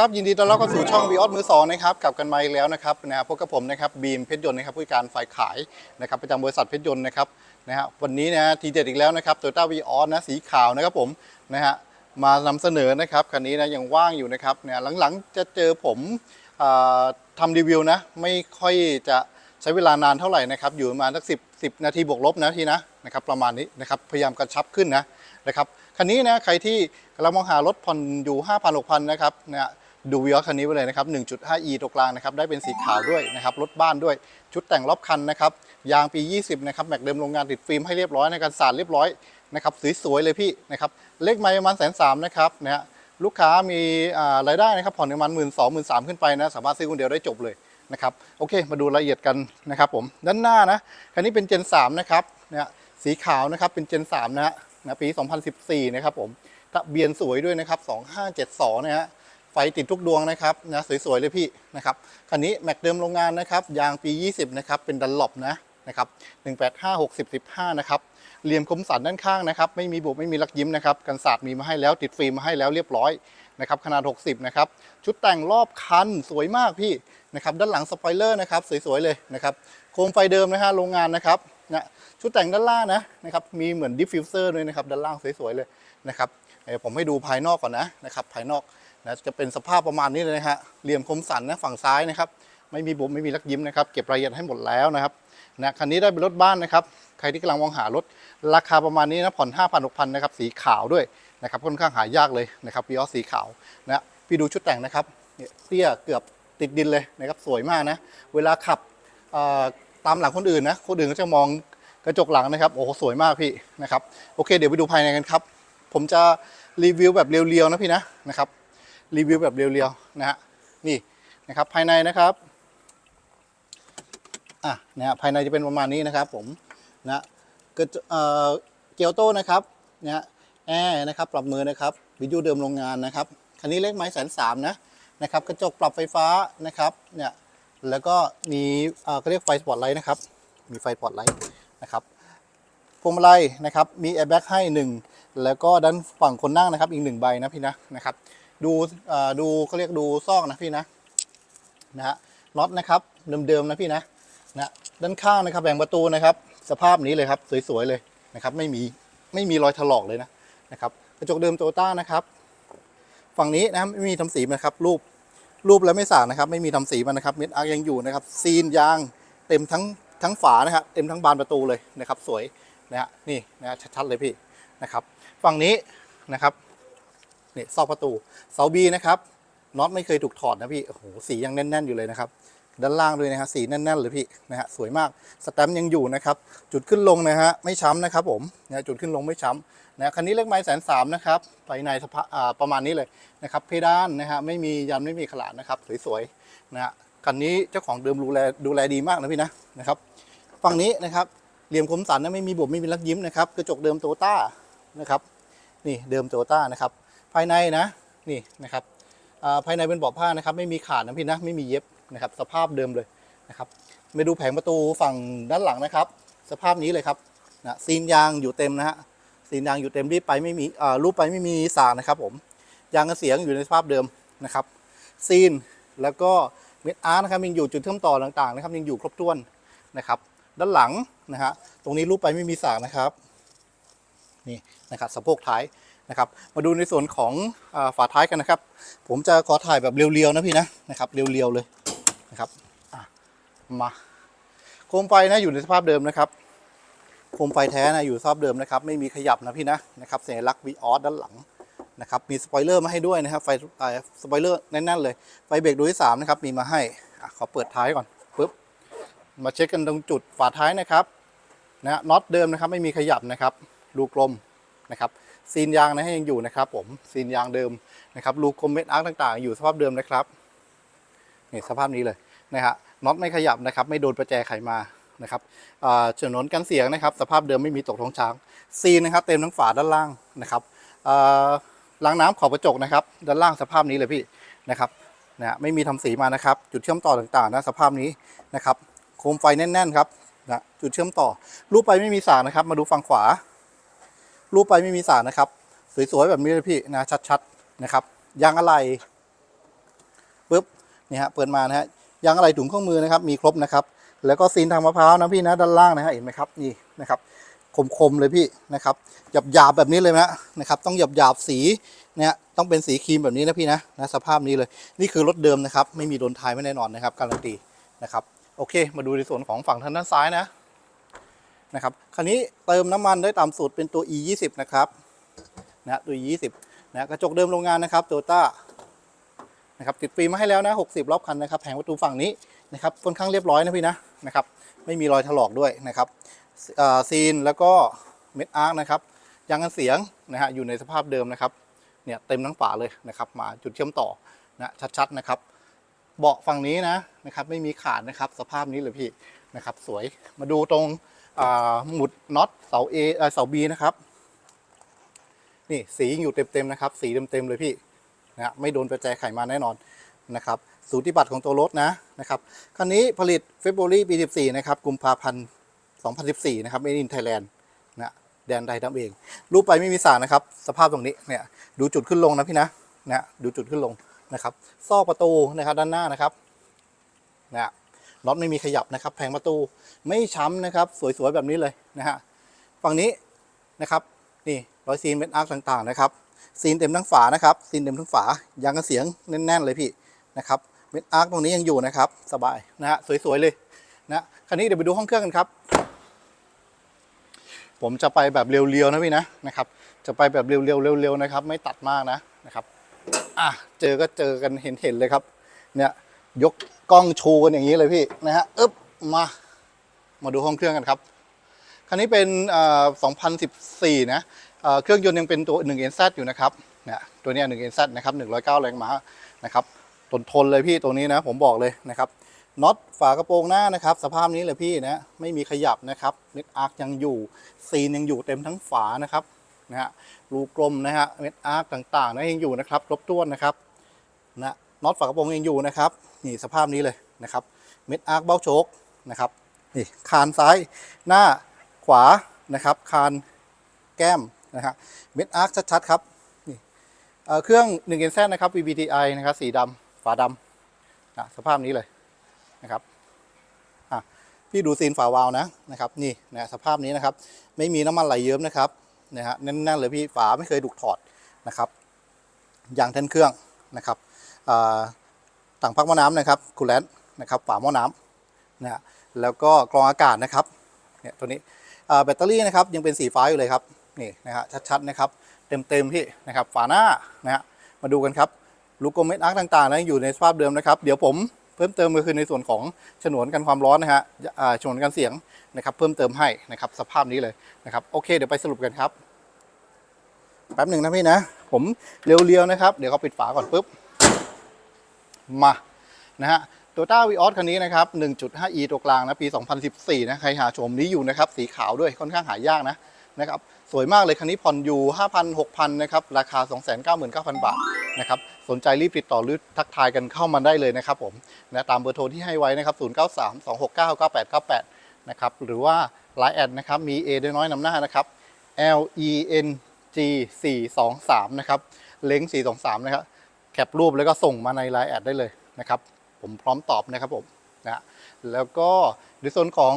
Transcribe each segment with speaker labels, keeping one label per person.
Speaker 1: ครับยินดีต้อนรับเข้าสู่ช่องวีออสมือสองนะครับกลับกันมาอีกแล้วนะครับนะฮะพบกับผมนะครับบีมเพชรยนต์นะครับผู้การฝ่ายขายนะครับประจำบริษัทเพชรยนต์นะครับนะฮะวันนี้นะฮะทีเด็ดอีกแล้วนะครับโตโยต้าวีออสนะสีขาวนะครับผมนะฮะมานำเสนอนะครับคันนี้นะยังว่างอยู่นะครับเนี่ยหลังๆจะเจอผมอ่าทำรีวิวนะไม่ค่อยจะใช้เวลานานเท่าไหร่นะครับอยู่ประมาณสักสิบสิบนาทีบวกลบนะทีนะนะครับประมาณนี้นะครับพยายามกระชับขึ้นนะนะครับคันนี้นะใครที่กำลังมองหารถผ่อนอยู่5,000 6,000นะครับเนี่ย ดูวิออสคันนี้ไปเลยนะครับ 1.5e ตัวกลางนะครับ ได้เป็นสีขาวด้วยนะครับ รถบ้านด้วย ชุดแต่งรอบคันนะครับ ยางปี 20 นะครับ แม็กเดิมโรงงานติดฟิล์มให้เรียบร้อยในการสาดเรียบร้อยนะครับ สวยๆเลยพี่นะครับ เลขไม้ประมาณแสนสามนะครับนะฮะ ลูกค้ามีรายได้นะครับผ่อนประมาณหมื่นสองหมื่นสามขึ้นไปนะ สามารถซื้อคนเดียวได้จบเลยนะครับ โอเค มาดูรายละเอียดกันนะครับผม ด้านหน้านะ คันนี้เป็นเจน3นะครับนะฮะ สีขาวนะครับ เป็นเจน3นะฮะนะปี 2014 นะครับผม ทะเบียนสวยด้วยนะครับ 2572 นะฮะ ไฟติดทุกดวงนะครับนะสวยๆเลยพี่นะครับคันนี้แม็กเดิมโรงงานนะครับยางปี 20 นะครับเป็นดันหลบนะนะครับ185 60 15นะครับเหลี่ยมคมสันด้านข้างนะครับไม่มีบุบไม่มีลักยิ้มนะครับกันศาสตร์มีมาให้แล้วติดฟิล์มมาให้แล้วเรียบร้อยนะครับขนาด 60 นะครับ ชุดแต่งรอบคันสวยมากพี่นะครับด้านหลังสปอยเลอร์นะครับสวยๆเลยนะครับโคมไฟเดิมนะฮะโรงงานนะครับนะชุดแต่งด้านล่างนะนะครับมีเหมือนดิฟฟิวเซอร์ด้วยนะครับด้านล่างสวยๆเลยนะครับเดี๋ยวผมให้ดูภายนอกก่อนนะนะครับภายนอก นะจะเป็นสภาพประมาณนี้เลยนะฮะเหลี่ยมคมสันนะฝั่งซ้ายนะครับ ไม่มีบุบไม่มีลักยิ้มนะครับ เก็บรายละเอียดให้หมดแล้วนะครับนะคันนี้ได้เป็นรถบ้านนะครับ ใครที่กำลังมองหารถ ราคาประมาณนี้นะผ่อน 5 0 0 0 6,000นะครับสีขาวด้วยนะครับค่อนข้างหายากเลยนะครับวีออสสีขาวนะพี่ดูชุดแต่งนะครับเนี่ยเตี้ยเกือบติดดินเลยนะครับสวยมากนะเวลาขับตามหลังคนอื่นนะคนอื่นก็จะมองกระจกหลังนะครับโอ้โหสวยมากพี่นะครับโอเค เดี๋ยวไปดูภายในกันครับ ผมจะรีวิวแบบเรียวๆนะพี่นะนะครับ รีวิวแบบเรียวๆนะฮะนี่นะครับภายในนะครับอะนะฮะภายในจะเป็นประมาณนี้นะครับผมนะเกิดเอ่อเกียวโต้นะครับนะฮะแอร์นะครับปรับมือนะครับวิทยุเดิมโรงงานนะครับคันนี้เลขไม้แสนสามนะนะครับกระจกปรับไฟฟ้านะครับเนี่ยแล้วก็มีเอ่อเขาเรียกไฟสปอตไลท์นะครับมีไฟสปอตไลท์นะครับพวงมาลัยนะครับมีแอร์แบ็กให้หนึ่งแล้วก็ด้านฝั่งคนนั่งนะครับอีกหนึ่งใบนะพี่นะนะครับ ดูเอ่อดูเขาเรียกดูซอกนะพี่นะนะฮะน็อตนะครับเดิมๆนะพี่นะนะด้านข้างนะครับแบ่งประตูนะครับ สภาพนี้เลยครับสวยๆเลยนะครับ ไม่มีไม่มีรอยถลอกเลยนะนะครับกระจกเดิมโตต้านะครับ ฝั่งนี้นะไม่มีทำสีนะครับ รูปรูปแล้วไม่สากนะครับ ไม่มีทำสีมันนะครับเม็ดอาร์ยังอยู่นะครับ ซีนยางเต็มทั้งทั้งฝานะครับเต็มทั้งบานประตูเลยนะครับ สวยนะฮะนี่นะชัดๆเลยพี่นะครับ ฝั่งนี้นะครับ เนี่ยซอกประตูเสาบีนะครับน็อตไม่เคยถูกถอดนะพี่โอ้โหสียังแน่น ๆ อยู่เลยนะครับด้านล่างด้วยนะฮะสีแน่นๆเลยพี่นะฮะสวยมากสแตมยังอยู่นะครับจุดขึ้นลงนะฮะไม่ช้ำนะครับผมนะจุดขึ้นลงไม่ช้ำนะคันนี้เลขไม้แสนสามนะครับภายในสภาอ่าประมาณนี้เลยนะครับเพดานนะฮะไม่มียันไม่มีขลาดนะครับสวยๆนะฮะคันนี้เจ้าของเดิมดูแลดูแลดีมากนะพี่นะนะครับฝั่งนี้นะครับเหลี่ยมคมสันนะไม่มีบุบไม่มีลักยิ้มนะครับกระจกเดิมโตต้านะครับนี่เดิมโตต้านะครับ ภายในนะนี่นะครับภายในเป็นเบาะผ้านะครับไม่มีขาดนะพี่นะไม่มีเย็บนะครับสภาพเดิมเลยนะครับไปดูแผงประตูฝั่งด้านหลังนะครับ สภาพนี้เลยครับนะซีนยางอยู่เต็มนะฮะซีนยางอยู่เต็มรีบไปไม่มีรูปไปไม่มีสากนะครับผมยางกระเสียงอยู่ในสภาพเดิมนะครับซีนแล้วก็เม็ดอาร์นะครับยังอยู่จุดเชื่อมต่อต่างๆนะครับยังอยู่ครบถ้วนนะครับ ด้านหลังนะฮะตรงนี้รูปไปไม่มีสากนะครับนี่นะครับสะโพกท้าย นะครับ มาดูในส่วนของฝาท้ายกันนะครับ ผมจะขอถ่ายแบบเรียวๆนะพี่นะนะครับเรียวๆเลยนะครับมาโคมไฟนะอยู่ในสภาพเดิมนะครับโคมไฟแท้นะอยู่สภาพเดิมนะครับ ไม่มีขยับนะพี่นะนะครับสัญลักษณ์วีออสด้านหลังนะครับมีสปอยเลอร์มาให้ด้วยนะครับไฟสปอยเลอร์แน่นๆเลยไฟเบรกดวงที่สามนะครับมีมาให้อขอเปิดท้ายก่อนปึ๊บมาเช็คกันตรงจุดฝาท้ายนะครับนะน็อตเดิมนะครับไม่มีขยับนะครับรูกลมนะครับ ซีนยางนะให้ยังอยู่นะครับ ผมซีนยางเดิมนะครับรูกลมเม็ดอาร์คต่าง ๆ อยู่สภาพเดิมนะครับนี่สภาพนี้เลยนะฮะน็อตไม่ขยับนะครับ ไม่โดนประแจไขมานะครับอ่าฉนวนกันเสียงนะครับ สภาพเดิมไม่มีตกท้องช้างซีนนะครับ เต็มทั้งฝาด้านล่างนะครับล้างน้ำขอบกระจกนะครับ ด้านล่างสภาพนี้เลยพี่นะครับนะฮะไม่มีทำสีมานะครับ จุดเชื่อมต่อต่างๆนะสภาพนี้นะครับ โคมไฟแน่นๆครับนะจุดเชื่อมต่อรูปไปไม่มีสากนะครับ มาดูฝั่งขวา รูปไปไม่มีสากนะครับ สวยๆแบบนี้เลยพี่นะชัดๆนะครับยางอะไรปุ๊บนี่ฮะเปิดมานะฮะยางอะไรถุงเครื่องมือนะครับ มีครบนะครับ แล้วก็ซีนทางมะพร้าวนะพี่นะด้านล่างนะฮะเห็นไหมครับนี่นะครับคมๆเลยพี่นะครับหยาบหยาบๆแบบนี้เลยนะนะครับ ต้องหยาบหยาบๆสีเนี่ยต้องเป็นสีครีมแบบนี้นะพี่นะนะสภาพนี้เลยนี่คือรถเดิมนะครับ ไม่มีโดนทายไม่แน่นอนนะครับการันตีนะครับโอเค มาดูในส่วนของฝั่งทางด้านซ้ายนะ นะครับคันนี้เติมน้ำมันได้ตามสูตรเป็นตัว e 2 0นะครับนะตัว e 2 0นะกระจกเดิมโรงงานนะครับโตต้านะครับติดฟิล์มมาให้แล้วนะ 60 รอบคันนะครับแผงประตูฝั่งนี้นะครับค่อนข้างเรียบร้อยนะพี่นะนะครับไม่มีรอยถลอกด้วยนะครับซีนแล้วก็เม็ดอาร์คนะครับยางกันเสียงนะฮะอยู่ในสภาพเดิมนะครับเนี่ยเต็มทั้งฝาเลยนะครับมาจุดเชื่อมต่อนะชัดๆนะครับ เบาะฝั่งนี้นะนะครับไม่มีขาดนะครับสภาพนี้เลยพี่นะครับสวยมาดูตรง หมุดน็อตเสา A เอเสา B นะครับ นี่สีอยู่เต็มๆนะครับ สีเต็มๆเลยพี่นะไม่โดนประแจไขมาแน่นอนนะครับ สูติบัตรของตัวรถนะนะครับคันนี้ผลิตเฟบรุรีปี14นะครับกุมภาพันธ์2014 นะครับ Made in Thailand นะแดนไทยทำเอง รูปไปไม่มีสารนะครับ สภาพตรงนี้เนี่ยดูจุดขึ้นลงนะพี่นะนะดูจุดขึ้นลงนะครับ ซอกประตูนะครับด้านหน้านะครับนะ น็อตไม่มีขยับนะครับ แผงประตูไม่ช้ำนะครับ สวยๆแบบนี้เลยนะฮะฝั่งนี้นะครับนี่รอยซีนเป็นอาร์คต่างๆนะครับซีนเต็มทั้งฝานะครับซีนเต็มทั้งฝายางกันเสียงแน่นๆเลยพี่นะครับเป็นอาร์คตรงนี้ยังอยู่นะครับ สบายนะฮะสวยๆเลยนะคันนี้เดี๋ยวไปดูห้องเครื่องกันครับ ผมจะไปแบบเรียวๆนะพี่นะนะครับ จะไปแบบเรียวๆเร็วๆนะครับ ไม่ตัดมากนะนะครับอะเจอก็เจอกันเห็นๆเลยครับ เนี่ย ยกกล้องชูกันอย่างนี้เลยพี่นะฮะอึ๊บมา มาดูห้องเครื่องกันครับ คันนี้เป็น2014 นะเอ่อเครื่องยนต์ยังเป็นตัว 1NZ อยู่นะครับเนี่ยตัวนี้ 1NZ นะครับ109 แรงม้านะครับทนทนเลยพี่ตัวนี้นะ ผมบอกเลยนะครับน็อตฝากระโปรงหน้านะครับ สภาพนี้เลยพี่นะไม่มีขยับนะครับเม็ดอาร์คยังอยู่ซีนยังอยู่เต็มทั้งฝานะครับนะฮะรูกลมนะฮะเม็ดอาร์คต่างๆนะยังอยู่นะครับครบถ้วนนะครับนะ น็อตฝากระโปรงยังอยู่นะครับ นี่สภาพนี้เลยนะครับ เม็ดอาร์คเบ้าโชคนะครับ นี่คานซ้ายหน้าขวานะครับ คานแก้มนะฮะเม็ดอาร์คชัดๆครับ นี่เอ่อเครื่อง1 n z นะครับ VVTi นะครับสีดำฝาดำนะสภาพนี้เลยนะครับอะพี่ดูซีนฝาวาล์วนะนะครับ นี่นะสภาพนี้นะครับ ไม่มีน้ำมันไหลเยิ้มนะครับนะฮะแน่นๆเลยพี่ฝาไม่เคยถูกถอดนะครับยางแท่นเครื่อง นะครับอ่างพักหม้อน้ำนะครับคูลแลนต์นะครับฝาหม้อน้ำนะแล้วก็กรองอากาศนะครับเนี่ยตัวนี้แบตเตอรี่นะครับยังเป็นสีฟ้าอยู่เลยครับนี่นะฮะชัดๆนะครับเต็มๆพี่นะครับฝาหน้านะฮะมาดูกันครับลูกกลมเม็ดอาร์คต่างๆนะอยู่ในสภาพเดิมนะครับ เดี๋ยวผมเพิ่มเติมก็คือในส่วนของฉนวนกันความร้อนนะฮะฉนวนกันเสียงนะครับเพิ่มเติมให้นะครับสภาพนี้เลยนะครับโอเคเดี๋ยวไปสรุปกันครับแป๊บหนึ่งนะพี่นะ ผมเรียวๆนะครับ เดี๋ยวเขาปิดฝาก่อนปุ๊บ มา นะฮะโตต้าวีออสคันนี้นะครับ 1.5e ตัวกลางนะ ปี 2014 นะ ใครหาชมนี้อยู่นะครับ สีขาวด้วย ค่อนข้างหายากนะ นะครับ สวยมากเลย คันนี้ผ่อนอยู่ 5,000 6,000 นะครับ ราคา 299,000 บาท นะครับ สนใจรีบติดต่อหรือทักทายกันเข้ามาได้เลยนะครับผม นะ ตามเบอร์โทรที่ให้ไว้นะครับ 093 269 9898 นะครับ หรือว่า Line แอดนะครับ มี A ด้วยน้อยนำหน้านะครับ L E N G 4 2 3นะครับ เล้ง423 นะครับ แคปรูปแล้วก็ส่งมาใน Line แอดได้เลยนะครับ ผมพร้อมตอบนะครับผมนะแล้วก็ในส่วนของ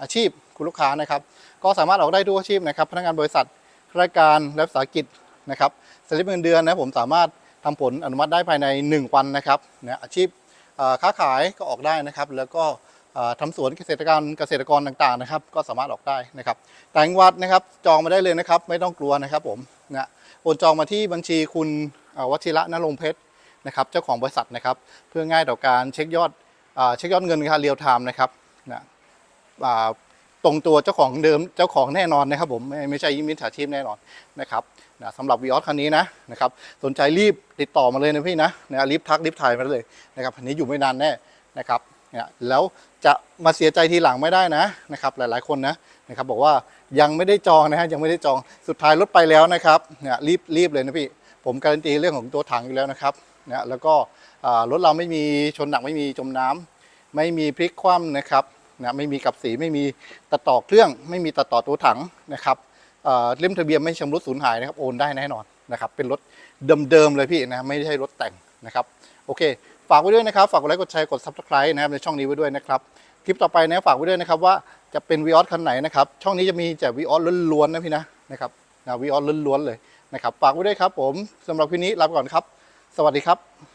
Speaker 1: อาชีพคุณลูกค้านะครับ ก็สามารถออกได้ทุกอาชีพนะครับ พนักงานบริษัทข้าราชการและวิสาหกิจนะครับสลิปเงินเดือนนะผมสามารถทำผลอนุมัติได้ภายใน 1 วันนะครับนะอาชีพค้าขายก็ออกได้นะครับ แล้วก็ ทำสวนเกษตรกรเกษตรกรต่างๆนะครับ ก็สามารถออกได้นะครับแต่งวัดนะครับจองมาได้เลยนะครับ ไม่ต้องกลัวนะครับผมนะโอนจองมาที่บัญชีคุณเอ่อวชิระนรงเพชรนะครับเจ้าของบริษัทนะครับเพื่อง่ายต่อการเช็คยอดอเช็คยอดเงินค่ะเรียลไทม์นะครับนะตรงตัวเจ้าของเดิมเจ้าของแน่นอนนะครับผมไม่ไม่ใช่มิจฉาชีพแน่นอนนะครับนะสำหรับวีออสคันนี้นะนะครับสนใจรีบติดต่อมาเลยนะพี่นะนะรีบทักรีบถ่ายมาเลยนะครับคันนี้อยู่ไม่นานแน่นะครับ นะแล้วจะมาเสียใจทีหลังไม่ได้นะนะครับ หลายๆคนนะนะครับบอกว่ายังไม่ได้จองนะฮะยังไม่ได้จองสุดท้ายรถไปแล้วนะครับเนี่ยรีบรีบเลยนะพี่ผมการันตีเรื่องของตัวถังอยู่แล้วนะครับนะแล้วก็รถเราไม่มีชนหนักไม่มีจมน้ำไม่มีพลิกคว่ำนะครับนะไม่มีกับสีไม่มีตัดต่อเครื่อง ไม่มีตัดต่อตัวถังนะครับอ่าเล่มทะเบียนไม่ชำรุดสูญหายนะครับโอนได้แน่นอนนะครับเป็นรถเดิมๆเลยพี่นะไม่ใช่รถแต่งนะครับโอเค ฝากไว้ด้วยนะครับ ฝากกดไลค์กดแชร์กด subscribe นะครับในช่องนี้ไว้ด้วยนะครับ คลิปต่อไปนะฝากไว้ด้วยนะครับว่าจะเป็นวีออสคันไหนนะครับ ช่องนี้จะมีแต่วีออสล้วนๆนะพี่นะนะครับนะวีออสล้วนๆเลยนะครับ ฝากไว้ด้วยครับผมสำหรับคลิปนี้ลาไปก่อนครับ สวัสดีครับ